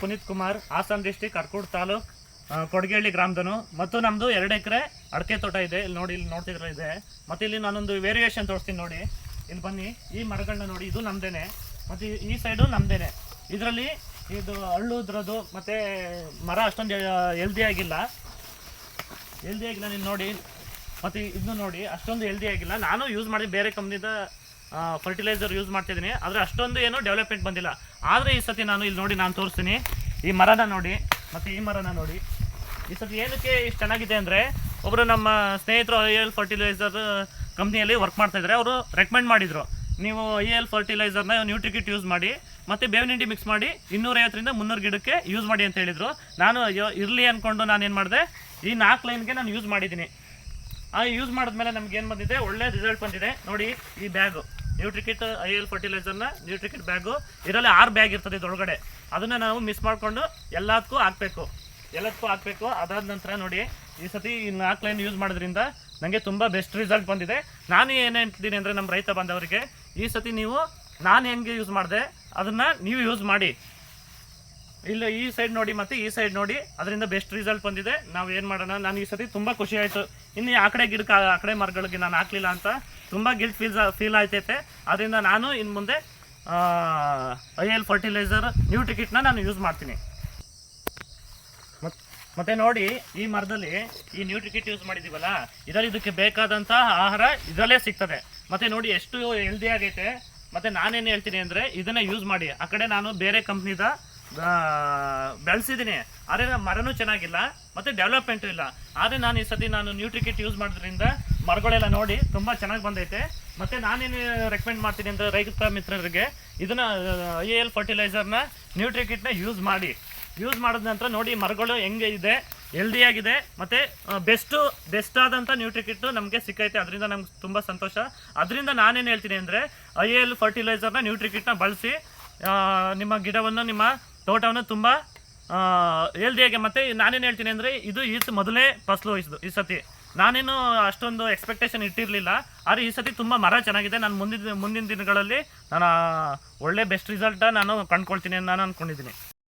Puneeth Kumar Hassan district Arkalgud taluk Kodagehalli ಗ್ರಾಮದನು ಮತ್ತು ನಮ್ಮದು ಎರಡು ಎಕರೆ ಅಡಿಕೆ ತೋಟ ಇದೆ. ಇಲ್ಲಿ ನೋಡಿ, ಇಲ್ಲಿ ನೋಡ್ತಿದ್ರೆ ಇದೆ. ಮತ್ತು ಇಲ್ಲಿ ನಾನೊಂದು ವೇರಿಯೇಷನ್ ತೋರಿಸ್ತೀನಿ ನೋಡಿ. ಇಲ್ಲಿ ಬನ್ನಿ. ಈ ಮರಗಳನ್ನ ನೋಡಿ, ಇದು ನಮ್ದೇನೆ. ಮತ್ತು ಈ- ಸೈಡು ನಮ್ದೇನೆ. ಇದರಲ್ಲಿ ಇದು ಹಳ್ಳುದ್ರದ್ದು ಮತ್ತು ಮರ ಅಷ್ಟೊಂದು ಹೆಲ್ದಿ ಆಗಿಲ್ಲ. ಹೆಲ್ದಿ ಆಗಿಲ್ಲ ನೀನು ನೋಡಿ. ಮತ್ತು ಇದನ್ನು ನೋಡಿ, ಅಷ್ಟೊಂದು ಹೆಲ್ದಿ ಆಗಿಲ್ಲ. ನಾನು ಯೂಸ್ ಮಾಡಿ ಬೇರೆ ಕಂಪ್ನಿದ ಫರ್ಟಿಲೈಸರ್ ಯೂಸ್ ಮಾಡ್ತಿದ್ದೀನಿ. ಆದರೆ ಅಷ್ಟೊಂದು ಏನು ಡೆವಲಪ್ಮೆಂಟ್ ಬಂದಿಲ್ಲ. ಆದರೆ ಈ ಸತಿ ನಾನು ಇಲ್ಲಿ ನೋಡಿ ನಾನು ತೋರಿಸ್ತೀನಿ. ಈ ಮರನ ನೋಡಿ, ಮತ್ತು ಈ ಮರನ ನೋಡಿ. ಈ ಸತಿ ಏನಕ್ಕೆ ಇಷ್ಟು ಚೆನ್ನಾಗಿದೆ ಅಂದರೆ ಒಬ್ಬರು ನಮ್ಮ ಸ್ನೇಹಿತರು ಐ ಎಲ್ ಫರ್ಟಿಲೈಸರ್ ಕಂಪ್ನಿಯಲ್ಲಿ ವರ್ಕ್ ಮಾಡ್ತಾ ಇದ್ದಾರೆ ಅವರು ರೆಕಮೆಂಡ್ ಮಾಡಿದರು. ನೀವು ಐ ಎಲ್ ಫರ್ಟಿಲೈಸರ್ನ ನ್ಯೂಟ್ರಿಕಿಟ್ ಯೂಸ್ ಮಾಡಿ, ಮತ್ತು ಬೇವಿನ ಹಿಂಡಿ ಮಿಕ್ಸ್ ಮಾಡಿ ಇನ್ನೂರೈವತ್ತರಿಂದ ಮುನ್ನೂರು ಗಿಡಕ್ಕೆ ಯೂಸ್ ಮಾಡಿ ಅಂತ ಹೇಳಿದರು. ನಾನು ಇರಲಿ ಅಂದ್ಕೊಂಡು ನಾನು ಏನು ಮಾಡಿದೆ, ಈ ನಾಲ್ಕು ಲೈನ್ಗೆ ನಾನು ಯೂಸ್ ಮಾಡಿದ್ದೀನಿ. ಆ ಯೂಸ್ ಮಾಡಿದ್ಮೇಲೆ ನಮ್ಗೆ ಏನು ಬಂದಿದೆ? ಒಳ್ಳೆ ರಿಸಲ್ಟ್ ಬಂದಿದೆ. ನೋಡಿ ಈ ಬ್ಯಾಗು ನ್ಯೂಟ್ರಿಕಿಟ್ ಐ ಎಲ್ ಫರ್ಟಿಲೈಸರ್ನ ನ್ಯೂಟ್ರಿಕಿಟ್ ಬ್ಯಾಗು ಇದರಲ್ಲಿ ಆರು ಬ್ಯಾಗ್ ಇರ್ತದೆ ಇದೊಳಗಡೆ ಅದನ್ನು ನಾವು ಮಿಸ್ ಮಾಡಿಕೊಂಡು ಎಲ್ಲದಕ್ಕೂ ಹಾಕಬೇಕು. ಎಲ್ಲದಕ್ಕೂ ಹಾಕಬೇಕು. ಅದಾದ ನಂತರ ನೋಡಿ, ಈ ಸತಿ ಈ ನಾಲ್ಕು ಲೈನ್ ಯೂಸ್ ಮಾಡೋದ್ರಿಂದ ನನಗೆ ತುಂಬ ಬೆಸ್ಟ್ ರಿಸಲ್ಟ್ ಬಂದಿದೆ. ನಾನು ಏನು ಹೇಳ್ತಿದ್ದೀನಿ ಅಂದರೆ ನಮ್ಮ ರೈತ ಬಂದವರಿಗೆ ಈ ಸತಿ ನೀವು ನಾನು ಹೆಂಗೆ ಯೂಸ್ ಮಾಡಿದೆ, ಅದನ್ನು ನೀವು ಯೂಸ್ ಮಾಡಿ. ಇಲ್ಲ, ಈ ಸೈಡ್ ನೋಡಿ ಮತ್ತೆ ಈ ಸೈಡ್ ನೋಡಿ. ಅದರಿಂದ ಬೆಸ್ಟ್ ರಿಸಲ್ಟ್ ಬಂದಿದೆ. ನಾವು ಏನು ಮಾಡೋಣ? ನಾನು ಈ ಸತಿ ತುಂಬ ಖುಷಿ ಆಯಿತು. ಇನ್ನು ಆ ಕಡೆ ಗಿಡಕ್ಕೆ, ಆ ಕಡೆ ಮರಗಳಿಗೆ ನಾನು ಹಾಕಲಿಲ್ಲ ಅಂತ ತುಂಬ ಗಿಲ್ಟ್ ಫೀಲ್ ಫೀಲ್ ಆಯ್ತೈತೆ. ಅದರಿಂದ ನಾನು ಇನ್ನು ಮುಂದೆ ಐ ಎಲ್ ಫರ್ಟಿಲೈಸರ್ ನ್ಯೂ ಟಿಕೆಟ್ನ ನಾನು ಯೂಸ್ ಮಾಡ್ತೀನಿ. ಮತ್- ಮತ್ತೆ ನೋಡಿ, ಈ ಮರದಲ್ಲಿ ಈ ನ್ಯೂ ಟಿಕೆಟ್ ಯೂಸ್ ಮಾಡಿದೀವಲ್ಲ ಇದರಲ್ಲಿ ಇದಕ್ಕೆ ಬೇಕಾದಂಥ ಆಹಾರ ಇದರಲ್ಲೇ ಸಿಗ್ತದೆ. ಮತ್ತೆ ನೋಡಿ, ಎಷ್ಟು ಹೆಲ್ದಿ ಆಗೈತೆ. ಮತ್ತೆ ನಾನೇನು ಹೇಳ್ತೀನಿ ಅಂದರೆ, ಇದನ್ನೇ ಯೂಸ್ ಮಾಡಿ. ಆ ಕಡೆ ನಾನು ಬೇರೆ ಕಂಪ್ನಿದ ಬೆಳೆಸಿದ್ದೀನಿ. ಆದರೆ ಮರನೂ ಚೆನ್ನಾಗಿಲ್ಲ, ಮತ್ತು ಡೆವಲಪ್ಮೆಂಟು ಇಲ್ಲ. ಆದರೆ ನಾನು ಈ ಸತಿ ನಾನು ನ್ಯೂಟ್ರಿಕಿಟ್ ಯೂಸ್ ಮಾಡೋದ್ರಿಂದ ಮರಗಳೆಲ್ಲ ನೋಡಿ ತುಂಬ ಚೆನ್ನಾಗಿ ಬಂದೈತೆ. ಮತ್ತು ನಾನೇನು ರೆಕಮೆಂಡ್ ಮಾಡ್ತೀನಿ ಅಂದರೆ ರೈತ ಮಿತ್ರರಿಗೆ, ಇದನ್ನು ಐ ಎಲ್ ಫರ್ಟಿಲೈಸರ್ನ ನ್ಯೂಟ್ರಿಕಿಟ್ನ ಯೂಸ್ ಮಾಡಿ. ಯೂಸ್ ಮಾಡಿದ ನಂತರ ನೋಡಿ ಮರಗಳು ಹೆಂಗೆ ಇದೆ ಹೆಲ್ದಿಯಾಗಿದೆ ಮತ್ತು ಬೆಸ್ಟು ಬೆಸ್ಟ್ ಆದಂಥ ನ್ಯೂಟ್ರಿಕಿಟ್ಟು ನಮಗೆ ಸಿಕ್ಕೈತೆ. ಅದರಿಂದ ನಮ್ಗೆ ತುಂಬ ಸಂತೋಷ. ಅದರಿಂದ ನಾನೇನು ಹೇಳ್ತೀನಿ ಅಂದರೆ ಐ ಎಲ್ ಫರ್ಟಿಲೈಸರ್ನ ನ್ಯೂಟ್ರಿಕಿಟ್ನ ಬಳಸಿ ನಿಮ್ಮ ಗಿಡವನ್ನು ನಿಮ್ಮ ತೋಟವನ್ನು ತುಂಬ ಹೆಲ್ದಿಯಾಗಿ ಮತ್ತು ನಾನೇನು ಹೇಳ್ತೀನಿ ಅಂದರೆ ಇದು ಈ ಮೊದಲೇ ಫಸ್ಲು ವಹಿಸಿದ್ದು ಈ ಸತಿ. ನಾನೇನು ಅಷ್ಟೊಂದು ಎಕ್ಸ್ಪೆಕ್ಟೇಷನ್ ಇಟ್ಟಿರಲಿಲ್ಲ. ಆದರೆ ಈ ಸತಿ ತುಂಬ ಮರ ಚೆನ್ನಾಗಿದೆ. ನಾನು ಮುಂದಿನ ಮುಂದಿನ ದಿನಗಳಲ್ಲಿ ನಾನು ಒಳ್ಳೆ ಬೆಸ್ಟ್ ರಿಸಲ್ಟ ನಾನು ಕಂಡ್ಕೊಳ್ತೀನಿ ಅಂತ ನಾನು ಅಂದ್ಕೊಂಡಿದ್ದೀನಿ